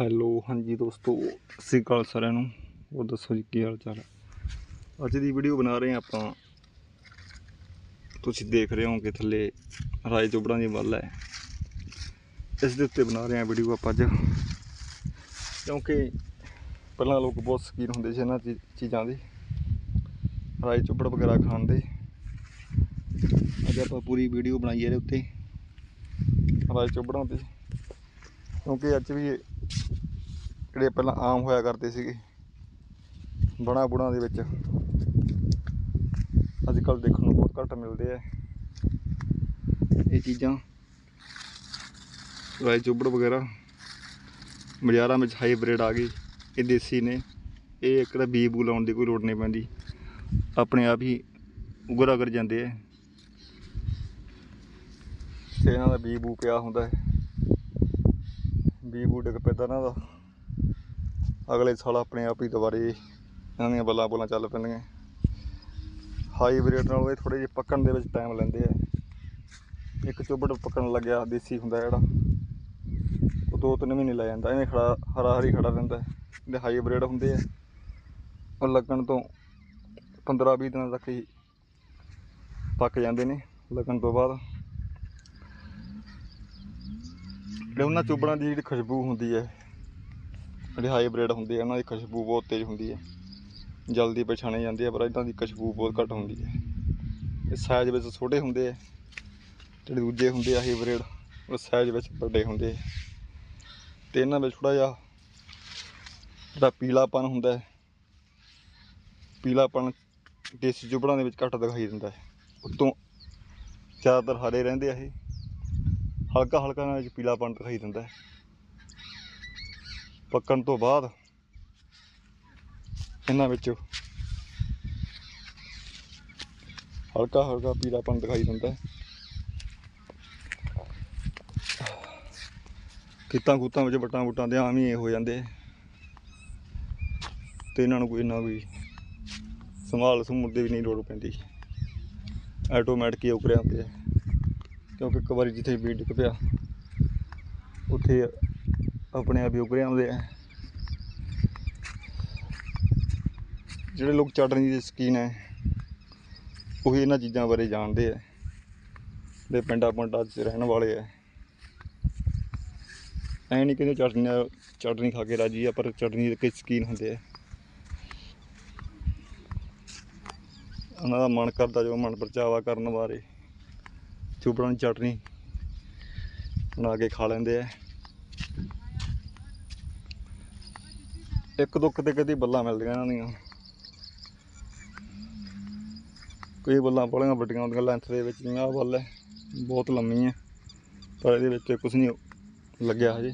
Hello, ਹਾਂਜੀ ਦੋਸਤੋ, ਸਤਿ ਸ਼੍ਰੀ ਅਕਾਲ ਸਾਰਿਆਂ ਨੂੰ। ਹੋਰ ਦੱਸੋ ਜੀ, ਕੀ ਹਾਲ ਚਾਲ ਹੈ? ਅੱਜ ਦੀ ਵੀਡੀਓ ਬਣਾ ਰਹੇ ਹਾਂ ਆਪਾਂ। ਤੁਸੀਂ ਦੇਖ ਰਹੇ ਹੋ ਕਿ ਥੱਲੇ ਰਾਜ ਚੋਬੜਾਂ ਦੀ ਵੱਲ ਹੈ। ਇਸ ਦੇ ਉੱਤੇ ਬਣਾ ਰਹੇ ਹਾਂ ਵੀਡੀਓ ਆਪਾਂ ਅੱਜ। ਕਿਉਂਕਿ ਪਹਿਲਾਂ ਲੋਕ ਬਹੁਤ ਸ਼ੌਕੀਨ ਹੁੰਦੇ ਸੀ ਇਹਨਾਂ ਚੀ- ਚੀਜ਼ਾਂ ਦੇ। ਰਾਜ ਚੋਬੜ ਵਗੈਰਾ ਖਾਣ ਦੇ। ਅੱਜ ਆਪਾਂ ਪੂਰੀ ਵੀਡੀਓ ਬਣਾਈ ਇਹਦੇ ਉੱਤੇ। ਰਾਜ ਚੋਬੜਾਂ ਤੇ ਕਿਉਂਕਿ ਅੱਜ ਵੀ ਜਿਹੜੇ ਪਹਿਲਾਂ ਆਮ ਹੋਇਆ ਕਰਦੇ ਸੀਗੇ। ਬਣਾ ਬੁਣਾ ਦੇ ਵਿੱਚ। ਅੱਜ ਕੱਲ ਦੇਖਣ ਨੂੰ ਬਹੁਤ ਘੱਟ ਮਿਲਦੇ ਆ। ਇਹ ਚੀਜ਼ਾਂ। ਰਾਈ ਚੁੱਬੜ ਵਗੈਰਾ। ਬਾਜ਼ਾਰਾਂ ਵਿੱਚ ਹਾਈਬ੍ਰਿਡ ਆ ਗਈ। ਇਹ ਦੇਸੀ ਨੇ। ਇਹ ਇੱਕ ਤਾਂ ਬੀ ਬੂ ਲਾਉਣ ਦੀ ਕੋਈ ਲੋੜ ਨਹੀਂ ਪੈਂਦੀ। ਆਪਣੇ ਆਪ ਹੀ ਉਗਰ ਅਗਰ ਜਾਂਦੇ ਆ। ਤੇ ਇਹਨਾਂ ਦਾ ਬੀ ਬੂ ਪਿਆ ਹੁੰਦਾ ਹੈ। ਬੀ ਬੂ ਡਿੱਗ ਪੈਂਦਾ ਇਹਨਾਂ ਦਾ। ਅਗਲੇ ਸਾਲ ਆਪਣੇ ਆਪ ਹੀ ਦੁਬਾਰੇ ਇਹਨਾਂ ਦੀਆਂ ਬੱਲਾਂ ਬੁੱਲਾਂ ਚੱਲ ਪੈਂਦੀਆਂ। ਹਾਈਬ੍ਰਿਡ ਨਾਲੋਂ ਇਹ ਥੋੜੇ ਜਿਹੇ ਪੱਕਣ ਦੇ ਵਿੱਚ ਟਾਈਮ ਲੈਂਦੇ ਆ। ਇੱਕ ਚੁੱਬੜ ਪੱਕਣ ਲੱਗਿਆ, ਦੇਸੀ ਹੁੰਦਾ ਜਿਹੜਾ। ਉਹ ਦੋ ਤਿੰਨ ਮਹੀਨੇ ਲੈ ਜਾਂਦਾ, ਐਵੇਂ ਖੜਾ, ਹਰਾ ਹਰੀ ਖੜਾ ਰਹਿੰਦਾ ਇਹਦੇ ਹਾਈਬ੍ਰਿਡ ਹੁੰਦੇ ਆ। ਉਹ ਲੱਗਣ ਤੋਂ 15 20 ਦਿਨਾਂ ਤੱਕ ਹੀ ਪੱਕ ਜਾਂਦੇ ਨੇ, ਲੱਗਣ ਤੋਂ ਬਾਅਦ। ਜਿਹੜੇ ਉਹਨਾਂ ਚੁੱਬੜਾਂ ਦੀ ਜਿਹੜੀ ਖੁਸ਼ਬੂ ਹੁੰਦੀ ਹੈ, ਜਿਹੜੇ ਹਾਈਬ੍ਰਿਡ ਹੁੰਦੇ ਆ, ਉਹਨਾਂ ਦੀ ਖੁਸ਼ਬੂ ਬਹੁਤ ਤੇਜ਼ ਹੁੰਦੀ ਹੈ। ਜਲਦੀ ਪਛਾਣੇ ਜਾਂਦੀ ਹੈ ਪਰ ਇਹਨਾਂ ਦੀ ਖੁਸ਼ਬੂ ਬਹੁਤ ਘੱਟ ਹੁੰਦੀ ਹੈ। ਇਹ ਸਾਈਜ਼ ਵਿੱਚ ਛੋਟੇ ਹੁੰਦੇ ਆ, ਜਿਹੜੇ ਦੂਜੇ ਹੁੰਦੇ ਆ ਹਾਈਬ੍ਰਿਡ ਉਹ ਸਾਈਜ਼ ਵਿੱਚ ਵੱਡੇ ਹੁੰਦੇ ਆ। ਤੇ ਇਹਨਾਂ ਵਿੱਚ ਥੋੜਾ ਜਿਹਾ ਜਿਹੜਾ ਪੀਲਾਪਨ ਹੁੰਦਾ ਹੈ, ਪੀਲਾਪਨ ਦੇਸੀ ਚੁੱਬੜਾਂ ਦੇ ਵਿੱਚ ਘੱਟ ਦਿਖਾਈ ਦਿੰਦਾ ਹੈ। ਉਤੋਂ ਜ਼ਿਆਦਾਤਰ ਹਰੇ ਰਹਿੰਦੇ ਆ ਇਹ। ਹਲਕਾ ਹਲਕਾ ਇਹਨਾਂ ਵਿੱਚ ਪੀਲਾਪਨ ਦਿਖਾਈ ਦਿੰਦਾ ਹੈ। ਪੱਕਣ ਤੋਂ ਬਾਅਦ ਇਹਨਾਂ ਵਿੱਚ ਹਲਕਾ ਹਲਕਾ ਪੀਲਾਪਨ ਦਿਖਾਈ ਦਿੰਦਾ ਹੈ। ਕਿਤਾਂ ਕੁੱਤਾਂ ਵਿੱਚ ਵਟਾਂ ਵਟਾਂ ਦੇ ਆਮ ਹੀ ਹੋ ਜਾਂਦੇ ਆ। ਤੇ ਇਹਨਾਂ ਨੂੰ ਕੋਈ ਇੰਨਾ ਕੋਈ ਸੰਭਾਲ ਸਮੂਲ ਦੀ ਵੀ ਨਹੀਂ ਲੋੜ ਪੈਂਦੀ। ਆਟੋਮੈਟਿਕ ਹੀ ਉਕਰਿਆ ਹੁੰਦੇ ਆ ਕਿਉਂਕਿ ਇੱਕ ਵਾਰੀ ਜਿੱਥੇ ਬੀਜ ਡਿੱਗ ਪਿਆ, ਉੱਥੇ ਆਪਣੇ ਆਪ ਹੀ ਉਗਰੇ ਆਉਂਦੇ ਆ। ਜਿਹੜੇ ਲੋਕ ਚਟਨੀ ਦੇ ਸ਼ਕੀਨ ਹੈ, ਉਹੀ ਇਹਨਾਂ ਚੀਜ਼ਾਂ ਬਾਰੇ ਜਾਣਦੇ ਆ। ਦੇ ਪਿੰਡਾਂ ਪਿੰਡਾਂ 'ਚ ਰਹਿਣ ਵਾਲੇ ਆ। ਐ ਨਹੀਂ ਕਹਿੰਦੇ ਚਟਨੀ ਚਟਨੀ ਖਾ ਕੇ ਰਾਜੀ ਆ, ਪਰ ਚਟਨੀ ਦੇ ਕਈ ਸ਼ਕੀਨ ਹੁੰਦੇ ਆ। ਉਹਨਾਂ ਦਾ ਮਨ ਕਰਦਾ ਜੋ ਮਨ ਪਰਚਾਵਾ ਕਰਨ ਬਾਰੇ। ਚੁੱਪੜਾਂ ਦੀ ਚਟਨੀ ਬਣਾ ਕੇ ਖਾ ਲੈਂਦੇ ਆ। ਇੱਕ ਦੁੱਖ ਕਿਤੇ ਕਦੀ ਬੱਲਾਂ ਮਿਲਦੀਆਂ ਇਹਨਾਂ ਦੀਆਂ। ਕਈ ਬੱਲਾਂ ਬੜੀਆਂ ਵੱਡੀਆਂ ਹੁੰਦੀਆਂ ਲੈਂਥ ਦੇ ਵਿੱਚ ਜਿਵੇਂ ਆਹ ਬੱਲ ਹੈ, ਬਹੁਤ ਲੰਮੀ ਹੈ, ਪਰ ਇਹਦੇ ਵਿੱਚ ਕੁਝ ਨਹੀਂ ਲੱਗਿਆ ਹਜੇ।